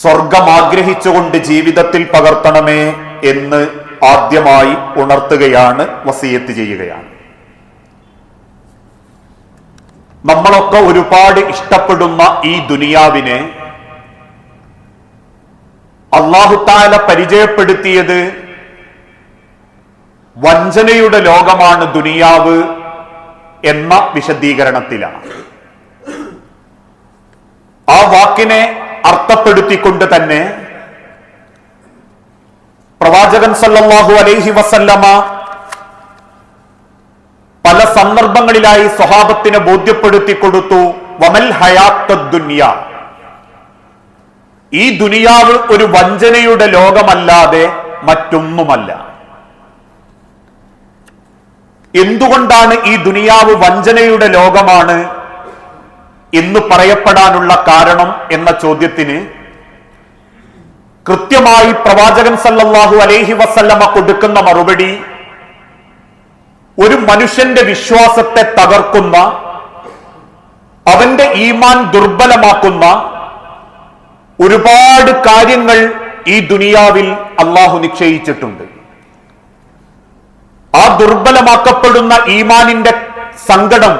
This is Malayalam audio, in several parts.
സ്വർഗം ആഗ്രഹിച്ചുകൊണ്ട് ജീവിതത്തിൽ പകർത്തണമേ എന്ന് ആദ്യമായി ഉണർത്തുകയാണ് വസീയത്ത് ചെയ്യുകയാണ്. നമ്മളൊക്കെ ഒരുപാട് ഇഷ്ടപ്പെടുന്ന ഈ ദുനിയാവിനെ അള്ളാഹുത്താല പരിചയപ്പെടുത്തിയത് വഞ്ചനയുടെ ലോകമാണ് ദുനിയാവ് എന്ന വിശദീകരണത്തിലാണ്. ആ വാക്കിനെ അർത്ഥപ്പെടുത്തിക്കൊണ്ട് തന്നെ പ്രവാചകൻ സല്ലാഹു അലൈഹി വസല്ലമ പല സന്ദർഭങ്ങളിലായി സ്വഹാബത്തിനെ ബോധ്യപ്പെടുത്തി കൊടുത്തു വമൽ ഹയാത്ത ദുനിയ. ഈ ദുനിയാവ് ഒരു വഞ്ചനയുടെ ലോകമല്ലാതെ മറ്റൊന്നുമല്ല. എന്തുകൊണ്ടാണ് ഈ ദുനിയാവ് വഞ്ചനയുടെ ലോകമാണ്? എന്ന് പറയപ്പെടാനുള്ള കാരണം എന്ന ചോദ്യത്തിന് കൃത്യമായി പ്രവാചകൻ സല്ലല്ലാഹു അലൈഹി വസല്ലമ കൊടുക്കുന്ന മറുപടി ഒരു മനുഷ്യന്റെ വിശ്വാസത്തെ തകർക്കുന്ന അവന്റെ ഈമാൻ ദുർബലമാക്കുന്ന ഒരുപാട് കാര്യങ്ങൾ ഈ ദുനിയാവിൽ അള്ളാഹു നിശ്ചയിച്ചിട്ടുണ്ട്. ആ ദുർബലമാക്കപ്പെടുന്ന ഈമാനിന്റെ സങ്കടം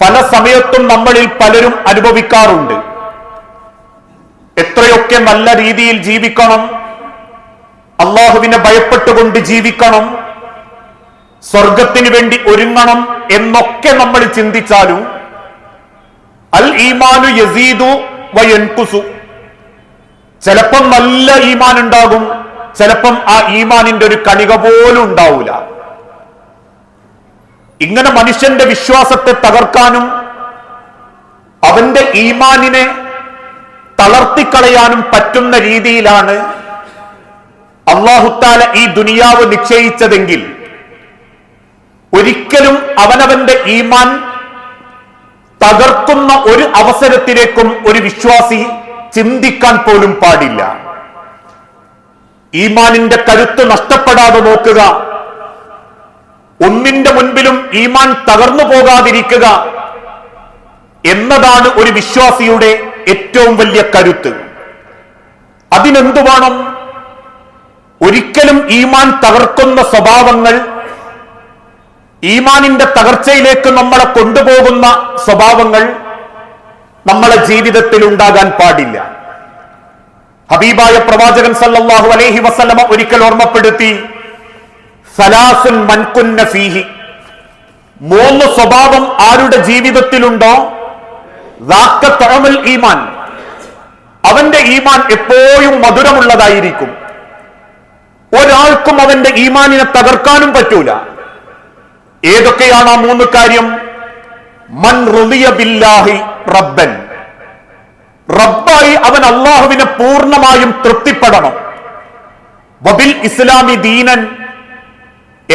പല സമയത്തും നമ്മളിൽ പലരും അനുഭവിക്കാറുണ്ട്. എത്രയൊക്കെ നല്ല രീതിയിൽ ജീവിക്കണം അള്ളാഹുവിനെ ഭയപ്പെട്ടുകൊണ്ട് ജീവിക്കണം സ്വർഗത്തിന് വേണ്ടി ഒരുങ്ങണം എന്നൊക്കെ നമ്മൾ ചിന്തിച്ചാലും അൽ ഈമാനു യസീദു വയൻകുസു ചിലപ്പം നല്ല ഈമാൻ ഉണ്ടാകും ചിലപ്പം ആ ഈമാനിന്റെ ഒരു കണിക പോലും ഉണ്ടാവൂല. ഇങ്ങനെ മനുഷ്യന്റെ വിശ്വാസത്തെ തകർക്കാനും അവന്റെ ഈമാനിനെ തളർത്തിക്കളയാനും പറ്റുന്ന രീതിയിലാണ് അള്ളാഹുത്താല ഈ ദുനിയാവ് നിശ്ചയിച്ചതെങ്കിൽ ഒരിക്കലും അവനവന്റെ ഈമാൻ തകർക്കുന്ന ഒരു അവസരത്തിലേക്കും ഒരു വിശ്വാസി ചിന്തിക്കാൻ പോലും പാടില്ല. ഈമാനിന്റെ കരുത്ത് നഷ്ടപ്പെടാതെ നോക്കുക. ഒന്നിന്റെ മുൻപിലും ഈമാൻ തകർന്നു പോകാതിരിക്കുക എന്നതാണ് ഒരു വിശ്വാസിയുടെ ഏറ്റവും വലിയ കരുത്ത്. അതിനെന്തു വേണം ഒരിക്കലും ഈമാൻ തകർക്കുന്ന സ്വഭാവങ്ങൾ ഈമാനിന്റെ തകർച്ചയിലേക്ക് നമ്മളെ കൊണ്ടുപോകുന്ന സ്വഭാവങ്ങൾ നമ്മളെ ജീവിതത്തിൽ ഉണ്ടാകാൻ പാടില്ല. ഹബീബായ പ്രവാചകൻ സല്ലാഹു അലൈഹി വസലമ ഒരിക്കൽ ഓർമ്മപ്പെടുത്തി സലാസുൻ മൻകുന്ന ഫീഹി. മൂന്ന് സ്വഭാവം ആരുടെ ജീവിതത്തിലുണ്ടോ? ഈമാൻ. അവന്റെ ഈമാൻ എപ്പോഴും മധുരമുള്ളതായിരിക്കും. ഒരാൾക്കും അവന്റെ ഈമാനിനെ തകർക്കാനും പറ്റൂല. ഏതൊക്കെയാണ് ആ മൂന്ന് കാര്യം? മൻ ബില്ലാഹി റബ്ബൻ. റബ്ബായി അവൻ അള്ളാഹുവിനെ പൂർണമായും തൃപ്തിപ്പെടണം. വബിൽ ഇസ്ലാമി ദീനൻ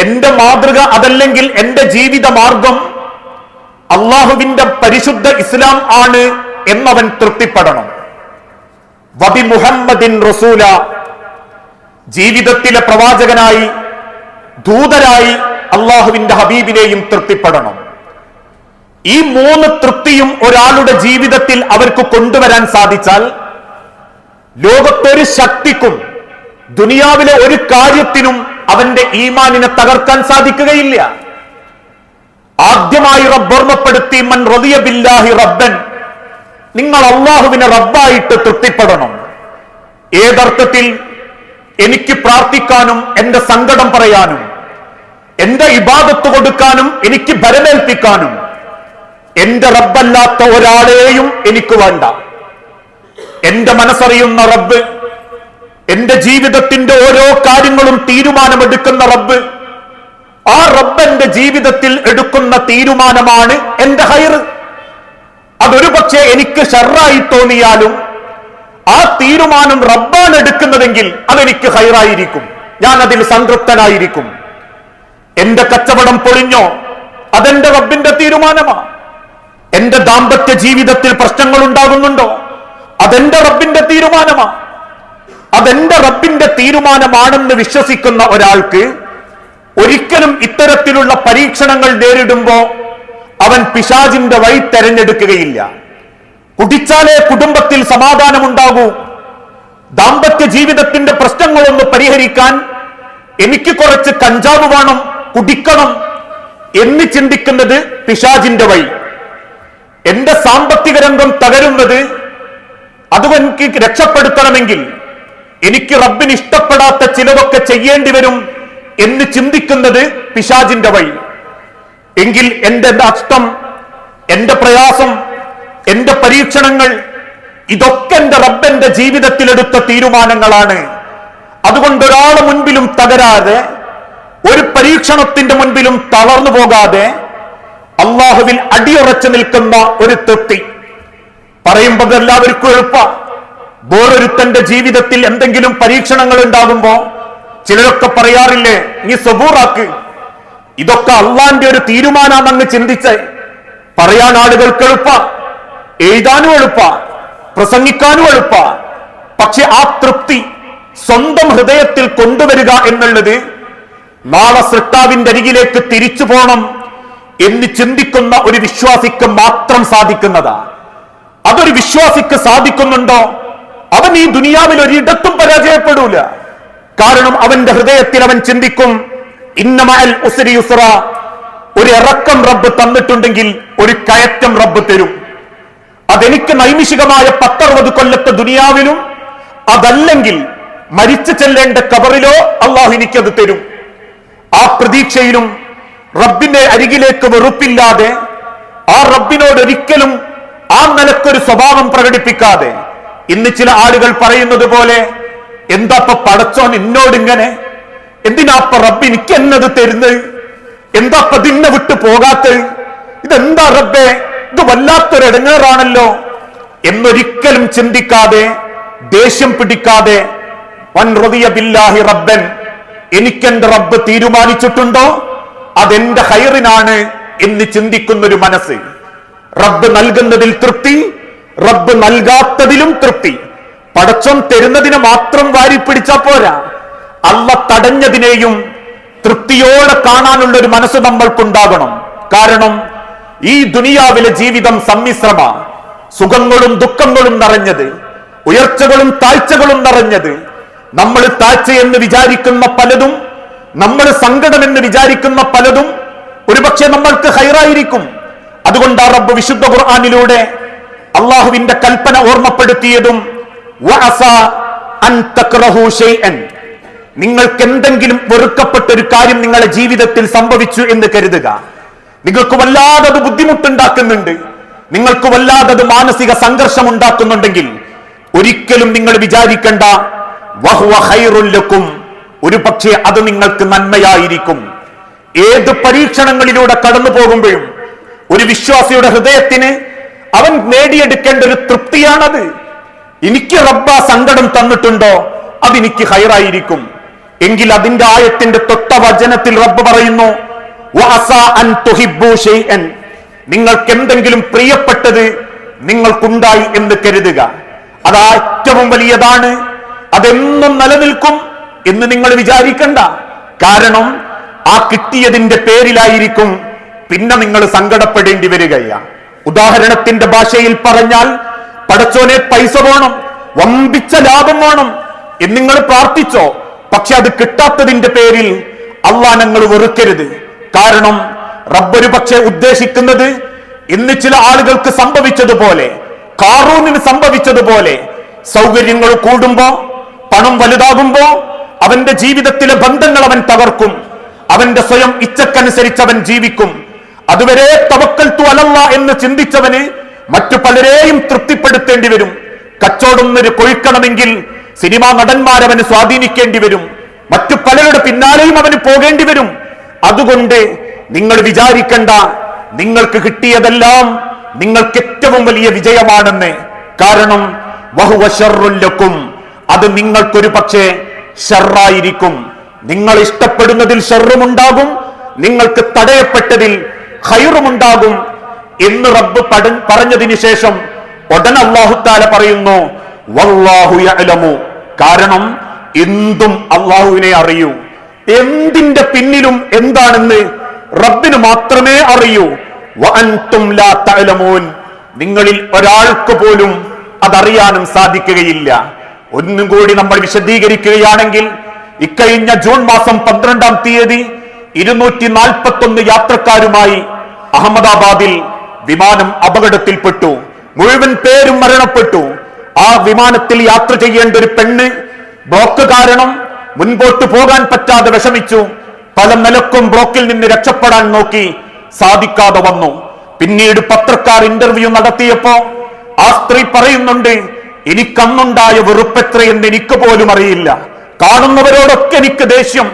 എന്റെ മാതൃക അതല്ലെങ്കിൽ എന്റെ ജീവിത മാർഗം അള്ളാഹുവിന്റെ പരിശുദ്ധ ഇസ്ലാം ആണ് എന്നവൻ തൃപ്തിപ്പെടണം. വബി മുഹമ്മദിൻ റസൂല ജീവിതത്തിലെ പ്രവാചകനായി ദൂതരായി അള്ളാഹുവിന്റെ ഹബീബിനെയും തൃപ്തിപ്പെടണം. ഈ മൂന്ന് തൃപ്തിയും ഒരാളുടെ ജീവിതത്തിൽ അവർക്ക് കൊണ്ടുവരാൻ സാധിച്ചാൽ ലോകത്തൊരു ശക്തിക്കും ദുനിയാവിലെ ഒരു കാര്യത്തിനും അവന്റെ ഈമാനിനെ തകർക്കാൻ സാധിക്കുകയില്ല. ആദ്യമായി റബ്ബ് ഓർമ്മപ്പെടുത്തി മൻ റതിയ ബില്ലാഹി റബ്ബൻ നിങ്ങൾ അള്ളാഹുവിനെ റബ്ബായിട്ട് തൃപ്തിപ്പെടണം. ഏതർത്ഥത്തിൽ എനിക്ക് പ്രാർത്ഥിക്കാനും എന്റെ സങ്കടം പറയാനും എന്റെ ഇബാദത്ത് കൊടുക്കാനും എനിക്ക് ഭരമേൽപ്പിക്കാനും എന്റെ റബ്ബല്ലാത്ത ഒരാളെയും എനിക്ക് വേണ്ട. എന്റെ മനസ്സറിയുന്ന റബ്ബ് എന്റെ ജീവിതത്തിന്റെ ഓരോ കാര്യങ്ങളും തീരുമാനമെടുക്കുന്ന റബ്ബ് ആ റബ്ബ് എന്റെ ജീവിതത്തിൽ എടുക്കുന്ന തീരുമാനമാണ് എന്റെ ഹൈർ. അതൊരു പക്ഷേ എനിക്ക് ഷെറായി തോന്നിയാലും ആ തീരുമാനം റബ്ബാണ് എടുക്കുന്നതെങ്കിൽ അതെനിക്ക് ഹൈറായിരിക്കും. ഞാൻ അതിൽ സംതൃപ്തനായിരിക്കും. എന്റെ കച്ചവടം പൊളിഞ്ഞോ? അതെന്റെ റബ്ബിന്റെ തീരുമാനമാണ് എന്റെ ദാമ്പത്യ ജീവിതത്തിൽ പ്രശ്നങ്ങൾ ഉണ്ടാകുന്നുണ്ടോ അതെന്റെ റബ്ബിന്റെ തീരുമാനമാ. അതെന്റെ റബ്ബിന്റെ തീരുമാനമാണെന്ന് വിശ്വസിക്കുന്ന ഒരാൾക്ക് ഒരിക്കലും ഇത്തരത്തിലുള്ള പരീക്ഷണങ്ങൾ നേരിടുമ്പോ അവൻ പിശാജിന്റെ വഴി തെരഞ്ഞെടുക്കുകയില്ല. കുടിച്ചാലേ കുടുംബത്തിൽ സമാധാനമുണ്ടാകൂ. ദാമ്പത്യ ജീവിതത്തിന്റെ പ്രശ്നങ്ങളൊന്ന് പരിഹരിക്കാൻ എനിക്ക് കുറച്ച് കഞ്ചാവ് വേണം കുടിക്കണം എന്ന് ചിന്തിക്കുന്നത് പിശാജിന്റെ വഴി. എന്റെ സാമ്പത്തിക രംഗം തകരുന്നത് അതും എനിക്ക് രക്ഷപ്പെടുത്തണമെങ്കിൽ എനിക്ക് റബ്ബിന് ഇഷ്ടപ്പെടാത്ത ചിലതൊക്കെ ചെയ്യേണ്ടി വരും എന്ന് ചിന്തിക്കുന്നത് പിശാജിന്റെ വഴി. എങ്കിൽ എന്റെ നഷ്ടം എന്റെ പ്രയാസം എന്റെ പരീക്ഷണങ്ങൾ ഇതൊക്കെ എന്റെ റബ്ബന്റെ ജീവിതത്തിലെടുത്ത തീരുമാനങ്ങളാണ്. അതുകൊണ്ട് ഒരാളെ മുൻപിലും തകരാതെ ഒരു പരീക്ഷണത്തിന്റെ മുൻപിലും തളർന്നു പോകാതെ അള്ളാഹുവിൽ അടിയുറച്ചു നിൽക്കുന്ന ഒരു തൃപ്തി. പറയുമ്പോൾ എല്ലാവർക്കും എളുപ്പ. വേറൊരുത്തന്റെ ജീവിതത്തിൽ എന്തെങ്കിലും പരീക്ഷണങ്ങൾ ഉണ്ടാകുമ്പോ ചിലരൊക്കെ പറയാറില്ലേ നീ സബൂറാക്ക് ഇതൊക്കെ അള്ളാന്റെ ഒരു തീരുമാനമാണെന്ന് ചിന്തിച്ച് പറയാൻ ആളുകൾക്ക് എളുപ്പ എഴുതാനും എളുപ്പ പ്രസംഗിക്കാനും എളുപ്പ. പക്ഷെ ആ തൃപ്തി സ്വന്തം ഹൃദയത്തിൽ കൊണ്ടുവരിക എന്നുള്ളത് നാളെ സൃഷ്ടാവിന്റെ അരികിലേക്ക് തിരിച്ചു പോണം എന്ന് ചിന്തിക്കുന്ന ഒരു വിശ്വാസിക്ക് മാത്രം സാധിക്കുന്നതാ. അതൊരു വിശ്വാസിക്ക് സാധിക്കുന്നുണ്ടോ? അവൻ ഈ ദുനിയാവിൽ ഒരിടത്തും പരാജയപ്പെടൂല. കാരണം അവന്റെ ഹൃദയത്തിൽ അവൻ ചിന്തിക്കും ഇന്നമൽ ഒരു ഇറക്കം റബ്ബ് തന്നിട്ടുണ്ടെങ്കിൽ ഒരു കയറ്റം റബ്ബ് തരും. അതെനിക്ക് നൈമിഷികമായ പത്തറുപത് കൊല്ലത്തെ ദുനിയാവിലും അതല്ലെങ്കിൽ മരിച്ചു ചെല്ലേണ്ട കബറിലോ അള്ളാഹു എനിക്കത് തരും. ആ പ്രതീക്ഷയിലും റബ്ബിന്റെ അരികിലേക്ക് വെറുപ്പില്ലാതെ ആ റബ്ബിനോട് ഒരിക്കലും ആ നിലക്കൊരു സ്വഭാവം പ്രകടിപ്പിക്കാതെ ഇന്ന് ചില ആളുകൾ പറയുന്നത് പോലെ എന്താപ്പ പടച്ചോൻ എന്നോട് ഇങ്ങനെ എന്തിനാപ്പ റബ്ബ് എനിക്ക് എന്നത് തരുന്നത്? എന്താപ്പ ദിന്നെ വിട്ടു പോകാത്തത്? ഇതെന്താ റബ്ബേ? ഇത് വല്ലാത്തൊരു ഇടങ്ങേറാണല്ലോ. എന്നൊരിക്കലും ചിന്തിക്കാതെ ദേഷ്യം പിടിക്കാതെ വൻ ബില്ലാഹി റബ്ബൻ എനിക്കെന്റെ റബ്ബ് തീരുമാനിച്ചിട്ടുണ്ടോ? അതെന്റെ ഹൈറിനാണ് എന്ന് ചിന്തിക്കുന്നൊരു മനസ്സ്. റബ്ബ് നൽകുന്നതിൽ തൃപ്തി റബ്ബ് നൽകാത്തതിലും തൃപ്തി. പടച്ചം തരുന്നതിനെ മാത്രം വാരി പിടിച്ചാ പോരാ. അല്ല തടഞ്ഞതിനെയും തൃപ്തിയോടെ കാണാനുള്ള ഒരു മനസ്സ് നമ്മൾക്കുണ്ടാകണം. കാരണം ഈ ദുനിയാവിലെ ജീവിതം സമ്മിശ്രമ. സുഖങ്ങളും ദുഃഖങ്ങളും നിറഞ്ഞത് ഉയർച്ചകളും താഴ്ചകളും നിറഞ്ഞത്. നമ്മൾ താഴ്ച എന്ന് വിചാരിക്കുന്ന പലതും നമ്മൾ സങ്കടമെന്ന് വിചാരിക്കുന്ന പലതും ഒരുപക്ഷെ നമ്മൾക്ക് ഹൈറായിരിക്കും. അതുകൊണ്ട് ആ റബ്ബ് വിശുദ്ധ ഖുർആാനിലൂടെ അള്ളാഹുവിന്റെ കൽപ്പന ഓർമ്മപ്പെടുത്തിയതും. നിങ്ങൾക്ക് എന്തെങ്കിലും വെറുക്കപ്പെട്ട ഒരു കാര്യം നിങ്ങളുടെ ജീവിതത്തിൽ സംഭവിച്ചു എന്ന് കരുതുക. നിങ്ങൾക്ക് വല്ലാതെ അത് ബുദ്ധിമുട്ടുണ്ടാക്കുന്നുണ്ട്. നിങ്ങൾക്ക് വല്ലാതെ അത് മാനസിക സംഘർഷം ഉണ്ടാക്കുന്നുണ്ടെങ്കിൽ ഒരിക്കലും നിങ്ങൾ വിചാരിക്കേണ്ട വഹുവ ഖൈറുൽ ലക്കും. ഒരു പക്ഷേ അത് നിങ്ങൾക്ക് നന്മയായിരിക്കും. ഏത് പരീക്ഷണങ്ങളിലൂടെ കടന്നു പോകുമ്പോഴും ഒരു വിശ്വാസിയുടെ ഹൃദയത്തിന് അവൻ നേടിയെടുക്കേണ്ട ഒരു തൃപ്തിയാണത്. എനിക്ക് റബ്ബ സങ്കടം തന്നിട്ടുണ്ടോ? അതെനിക്ക് ഹൈറായിരിക്കും. എങ്കിൽ അതിന്റെ ആയത്തിന്റെ തൊട്ട വചനത്തിൽ റബ്ബ് പറയുന്നു. നിങ്ങൾക്ക് എന്തെങ്കിലും പ്രിയപ്പെട്ടത് നിങ്ങൾക്കുണ്ടായി എന്ന് കരുതുക. അത് ഏറ്റവും വലിയതാണ്. അതെന്നും നിലനിൽക്കും എന്ന് നിങ്ങൾ വിചാരിക്കണ്ട. കാരണം ആ കിട്ടിയതിന്റെ പേരിലായിരിക്കും പിന്നെ നിങ്ങൾ സങ്കടപ്പെടേണ്ടി വരികയാണ് ഉദാഹരണത്തിന്റെ ഭാഷയിൽ പറഞ്ഞാൽ പടച്ചോനെ പൈസ വേണം വമ്പിച്ച ലാഭം വേണം എന്ന് നിങ്ങൾ പ്രാർത്ഥിച്ചോ. പക്ഷെ അത് കിട്ടാത്തതിന്റെ പേരിൽ അള്ളാ ഞങ്ങൾ വെറുക്കരുത്. കാരണം റബ്ബൊരു പക്ഷെ ഉദ്ദേശിക്കുന്നത് ഇന്ന് ചില ആളുകൾക്ക് സംഭവിച്ചതുപോലെ കാറൂനിന് സംഭവിച്ചതുപോലെ സൗകര്യങ്ങൾ കൂടുമ്പോ പണം വലുതാകുമ്പോ അവന്റെ ജീവിതത്തിലെ ബന്ധങ്ങൾ അവൻ തകർക്കും. അവന്റെ സ്വയം ഇച്ഛക്കനുസരിച്ച് അവൻ ജീവിക്കും. അതുവരെ തവക്കൽ തുലല്ല എന്ന് ചിന്തിച്ചവന് മറ്റു പലരെയും തൃപ്തിപ്പെടുത്തേണ്ടി വരും. കച്ചവടം കൊഴിക്കണമെങ്കിൽ സിനിമാ നടന്മാരവന് സ്വാധീനിക്കേണ്ടി വരും. മറ്റു പലരുടെ പിന്നാലെയും അവന് പോകേണ്ടി വരും. അതുകൊണ്ട് നിങ്ങൾ വിചാരിക്കണ്ട നിങ്ങൾക്ക് കിട്ടിയതെല്ലാം നിങ്ങൾക്ക് ഏറ്റവും വലിയ വിജയമാണെന്ന്. കാരണം വഹുവശറുല്ലക്കും അത് നിങ്ങൾക്കൊരു പക്ഷേ ഷെറായിരിക്കും നിങ്ങൾ ഇഷ്ടപ്പെടുന്നതിൽ ഷെറുമുണ്ടാകും നിങ്ങൾക്ക് തടയപ്പെട്ടതിൽ ഹൈറുമുണ്ടാകും എന്ന് റബ്ബ് പറഞ്ഞതിന് ശേഷം ഉടൻ അള്ളാഹുത്താല പറയുന്നു വല്ലാഹു യഅലമു. കാരണം എന്തും അള്ളാഹുവിനെ അറിയൂ. എന്തിന്റെ പിന്നിലും എന്താണെന്ന് റബ്ബിന് മാത്രമേ അറിയൂ. നിങ്ങളിൽ ഒരാൾക്ക് പോലും അതറിയാനും സാധിക്കുകയില്ല. ഒന്നും കൂടി നമ്മൾ വിശദീകരിക്കുകയാണെങ്കിൽ ഇക്കഴിഞ്ഞ ജൂൺ മാസം പന്ത്രണ്ടാം തീയതി ഇരുന്നൂറ്റി നാൽപ്പത്തി ഒന്ന് യാത്രക്കാരുമായി അഹമ്മദാബാദിൽ വിമാനം അപകടത്തിൽപ്പെട്ടു. മുഴുവൻ പേരും മരണപ്പെട്ടു. ആ വിമാനത്തിൽ യാത്ര ചെയ്യേണ്ട ഒരു പെണ്ണ് ബ്ലോക്ക് കാരണം മുൻപോട്ട് പോകാൻ പറ്റാതെ വിഷമിച്ചു. പല നിലക്കും ബ്ലോക്കിൽ നിന്ന് രക്ഷപ്പെടാൻ നോക്കി സാധിക്കാതെ വന്നു. പിന്നീട് പത്രക്കാർ ഇന്റർവ്യൂ നടത്തിയപ്പോ ആ സ്ത്രീ പറയുന്നുണ്ട് എനിക്കന്നുണ്ടായ വെറുപ്പെത്രയെന്ന് എനിക്ക് പോലും അറിയില്ല. കാണുന്നവരോടൊക്കെ എനിക്ക് ദേഷ്യം.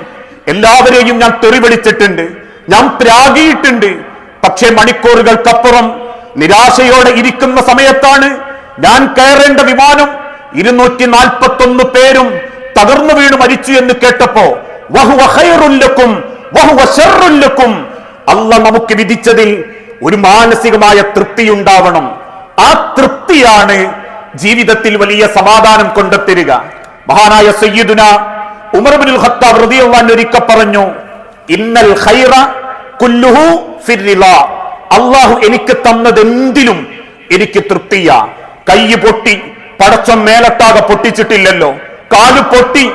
എല്ലാവരെയും ഞാൻ തെറി വിളിച്ചിട്ടുണ്ട് ഞാൻ ത്യാഗിയിട്ടുണ്ട് പക്ഷേ മണിക്കൂറുകൾക്കപ്പുറം നിരാശയോടെ ഇരിക്കുന്ന സമയത്താണ് ഞാൻ കയറേണ്ട വിമാനം ഇരുന്നൂറ്റി നാൽപ്പത്തി ഒന്ന് പേരും തകർന്നു വീണ് മരിച്ചു എന്ന് കേട്ടപ്പോ വഹുവ ഖൈറുല്ലക്കും വഹുവ ശർറുല്ലക്കും അല്ല നമുക്ക് വിധിച്ചതിൽ ഒരു മാനസികമായ തൃപ്തി ഉണ്ടാവണം. ആ തൃപ്തിയാണ് ജീവിതത്തിൽ വലിയ സമാധാനം കൊണ്ടെത്തരിക. മഹാനായ സയ്യിദുന ഉമർ ഹത്ത ഖത്താബ് റളിയല്ലാഹു ഒരിക്ക പറഞ്ഞു ഇന്നൽ ഖൈറ കുല്ലുഹു അള്ളാഹു എനിക്ക് തന്നതെന്തിലും എനിക്ക് തൃപ്തിയ. കൈ പൊട്ടി പടച്ചം മേലട്ടാകെ പൊട്ടിച്ചിട്ടില്ലല്ലോ. കാൽ പൊട്ടി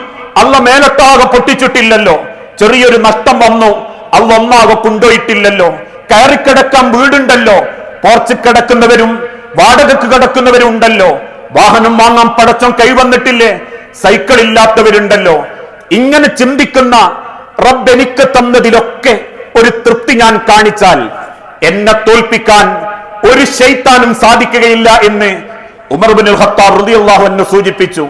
അല്ല മേലട്ടാകെ പൊട്ടിച്ചിട്ടില്ലല്ലോ. ചെറിയൊരു നഷ്ടം വന്നു അല്ല ഒന്നാകെ കൊണ്ടുപോയിട്ടില്ലല്ലോ. കയറിക്കിടക്കാൻ വീടുണ്ടല്ലോ. പോർച്ചു കിടക്കുന്നവരും വാടകക്ക് കിടക്കുന്നവരും ഉണ്ടല്ലോ. വാഹനം വാങ്ങാൻ പടച്ചം കൈവന്നിട്ടില്ലേ സൈക്കിൾ ഇല്ലാത്തവരുണ്ടല്ലോ ഇങ്ങനെ ചിന്തിക്കുന്ന റബ്ബ് എനിക്ക് തന്നതിലൊക്കെ ഒരു തൃപ്തി ഞാൻ കാണിച്ചാൽ എന്നെ തോൽപ്പിക്കാൻ ഒരു ശൈത്താനും സാധിക്കുകയില്ല എന്ന് ഉമർബിൻ ഖത്താബ് റളിയല്ലാഹു അൻഹു സൂചിപ്പിച്ചു.